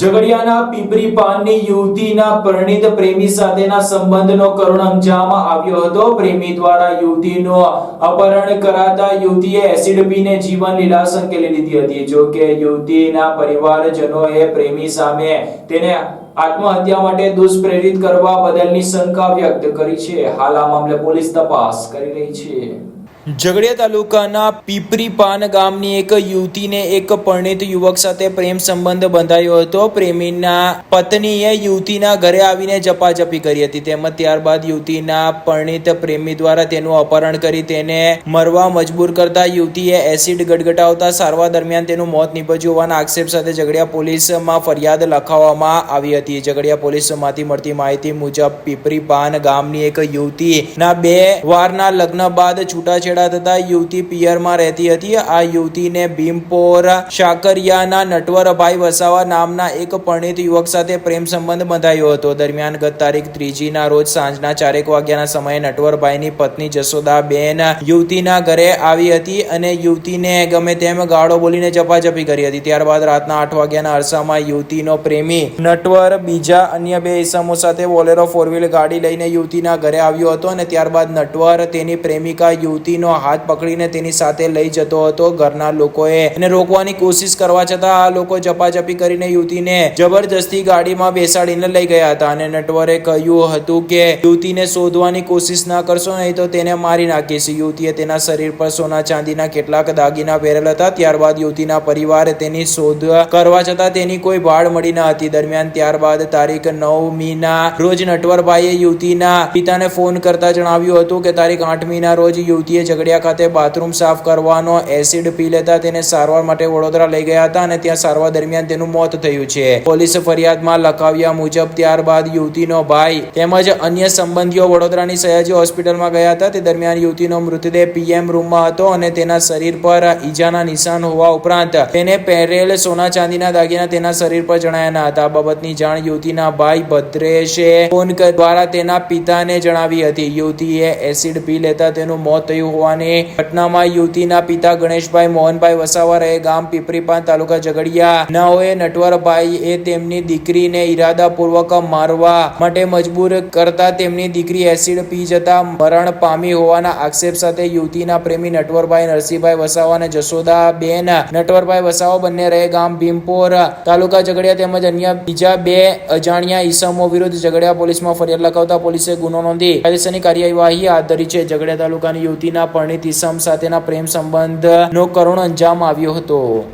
ઝઘડિયાના પીપરી પાનની યુવતીના પરિણીત પ્રેમી સાથેના સંબંધનો કરુણ અંજામ આવ્યો હતો. પ્રેમી દ્વારા યુવતીનો અપહરણ કરાતા યુવતીએ એસિડ પીને જીવન લીલા સંકેલી લીધી હતી. જો કે યુવતીના પરિવારજનોએ પ્રેમી સામે તેને આત્મહત્યા માટે દુષ્પ્રેરિત કરવા બદલની શંકા વ્યક્ત કરી છે. હાલ આ મામલે પોલીસ તપાસ કરી રહી છે. ઝઘડિયા તાલુકાના પીપરીપાન ગામની એક યુવતીને એક પરિણીત યુવક સાથે પ્રેમ સંબંધ બંધાયો હતો. પ્રેમીના પત્નીએ યુવતીના ઘરે આવીને જપાજપી કરી હતી. તેમજ ત્યારબાદ યુવતીના પરિણીત પ્રેમી દ્વારા તેનું અપહરણ કરી તેને મરવા મજબૂર કરતા યુવતીએ એસિડ ગટગટાવતા સારવાર દરમિયાન તેનું મોત નીપજ્યું હોવાના આક્ષેપ સાથે ઝઘડિયા પોલીસમાં ફરિયાદ લખાવવામાં આવી હતી. ઝઘડિયા પોલીસમાંથી મળતી માહિતી મુજબ પીપરીપાન ગામની એક યુવતીના બે વારના લગ્ન બાદ છૂટાછેડા થતા યુવતી પિયરમાં રહેતી હતી. આ યુવતીને ભીમપોર શાકરિયાના નટવરભાઈ વસાવા નામના એક પરિણીત યુવક સાથે પ્રેમ સંબંધ બંધાયો હતો. દરમિયાન ગત તારીખ ત્રીજીના રોજ સાંજના ચારેક વાગ્યાના સમયે નટવરભાઈની પત્ની જશોદાબેન યુવતીના ઘરે આવી હતી અને યુવતીને ગમે તેમ ગાળો બોલીને જપાજપી કરી હતી. ત્યારબાદ રાતના આઠ વાગ્યાના અરસામાં યુવતીનો પ્રેમી નટવર બીજા અન્ય બે ઇસમો સાથે બોલેરો ફોર વ્હીલ ગાડી લઈને યુવતીના ઘરે આવ્યો હતો અને ત્યારબાદ નટવર તેની પ્રેમિકા યુવતીનો હાથ પકડીને તેની સાથે લઈ જતો હતો. ઘરના લોકોએ એને રોકવાની કોશિશ કરવા છતાં આ લોકો જપાજપી કરીને યુવતીને જબરજસ્તી ગાડીમાં બેસાડીને લઈ ગયા હતા અને નટવરે કહ્યું હતું કે, યુવતીને શોધવાની કોશિશ ના કરશો, નહીં તો તેને મારી નાખીશ. યુવતીએ તેના શરીર પર સોના ચાંદીના કેટલાક દાગીના પહેરેલ હતા. ત્યારબાદ યુવતીના પરિવારે તેની શોધ કરવા છતાં તેની કોઈ ભાળ મળી ન હતી. દરમિયાન ત્યારબાદ તારીખ નવ મીના રોજ નટવરભાઈએ યુવતીના પિતાને ફોન કરતા જણાવ્યું હતું કે, તારીખ આઠમીના રોજ યુવતીએ ઝઘડિયા ખાતે બાથરૂમ સાફ કરવાનો એસિડ પી લેતા તેને સારવાર માટે વડોદરા લઈ ગયા હતા અને ત્યાં સારવાર દરમિયાન તેનું મોત થયું છે. પોલીસ ફરિયાદમાં લખાવ્યા મુજબ ત્યારબાદ યુવતીનો ભાઈ તેમજ અન્ય સંબંધીઓ વડોદરાની સયાજી હોસ્પિટલમાં ગયા હતા. તે દરમિયાન યુવતીનો મૃતદેહ પીએમ રૂમમાં હતો અને તેના શરીર પર ઈજાના નિશાન હોવા ઉપરાંત તેને પહેરેલ સોના ચાંદીના દાગીના તેના શરીર પર જણાયા ન હતા. આ બાબતની જાણ યુવતીના ભાઈ ભદ્રેશે ફોન દ્વારા તેના પિતાને જણાવી હતી. યુવતીએ એસિડ પી લેતા તેનું મોત થયું હોવાની ઘટનામાં યુવતીના પિતા ગણેશભાઈ મોહનભાઈ વસાવા રહે ગામ પીપરીપાન તાલુકા ઝઘડિયા નાઓએ નટવરભાઈ એ તેમની દીકરીને ઈરાદાપૂર્વક મારવા માટે મજબૂર કરતા તેમની દીકરી એસિડ પી જતા મરણ પામી હોવાના આક્ષેપ સાથે યુવતીના પ્રેમી નટવરભાઈ નરસિંહભાઈ વસાવા અને જશોદાબેન નટવરભાઈ વસાવા બંને રહે ગામ ભીમપોર તાલુકા ઝઘડિયા તેમજ અન્ય બીજા બે અજાણ્યા ઈસમો વિરુદ્ધ ઝઘડિયા પોલીસમાં ફરિયાદ લખાવતા પોલીસે ગુનો નોંધી કાયદેસરની કાર્યવાહી હાથ ધરી છે. ઝઘડિયા તાલુકાની યુવતીના પરિણીત સમ સાથેના પ્રેમ સંબંધનો કરુણ અંજામ આવ્યો હતો.